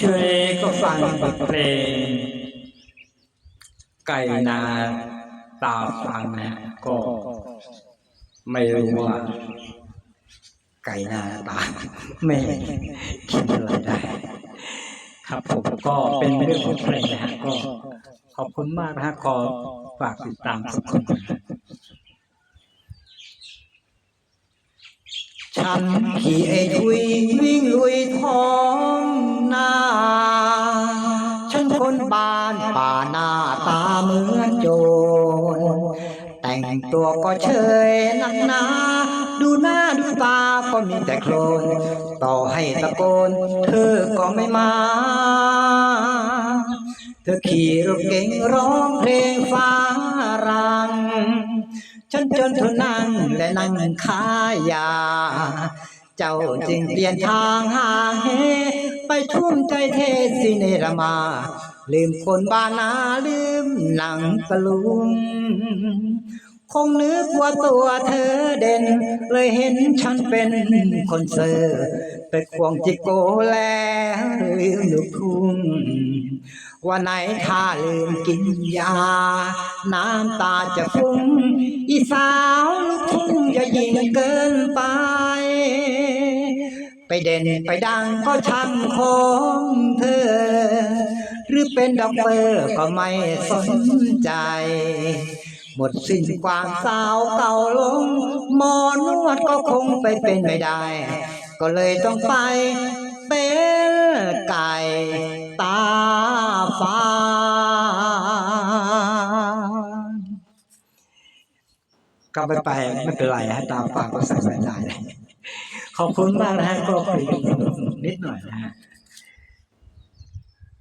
ช่วยก็ฟังบทเพลง ไก่นาตาฟังนะก็ไม่รู้ว่า ไก่นาตาไม่คิดอะไรได้ ครับผมก็เป็นเรื่องของเพลงนะฮะก็ขอบคุณมากนะฮะขอฝากติดตามทุกคนฉันขี่ไอ้ทุยวิ่งลุยทอง คนบ้านป่าหน้าตาเหมือนโจรแต่งตัวก็เชยนักหนาดูหน้าดูตาก็มีแต่โคลนต่อให้ตะโกน เธอก็ไม่มา เธอขี่รถเก๋งร้องเพลงฟ้ารังฉันจนทนนั่งและนั่งขายา เจ้าจึงเปลี่ยนทางหาเห ไปทุ่มใจเทสิเนรมา ลืมคนบ้านาลืมหนังตะลุงคงนึกว่าตัวเธอเด่น เลยเห็นฉันเป็นคนเซอร์ไปควงจิโกแล้วลืมลูกทุ่งว่าไหนถ้าลืมกินยา น้ำตาจะฟุ้งอีสาวลูกทุ่งอย่ายิ่งเกินไป ไปเด่นไปดังก็ช่างของเธอ หรือเป็นดอกเบอร์ก็ไม่สนใจ หมดสิ้นความสาวเก่าลงหมอนวดก็คงไปเป็นไม่ได้ ก็เลยต้องไปเป็นไก่ตาฟ้า ก็ไปไปไม่เป็นไรฮะตามฟังก็ใส่ไม่ได้เลย ขอบคุณมากนะฮะก็คุยกันสนุกๆนิดหน่อยนะฮะ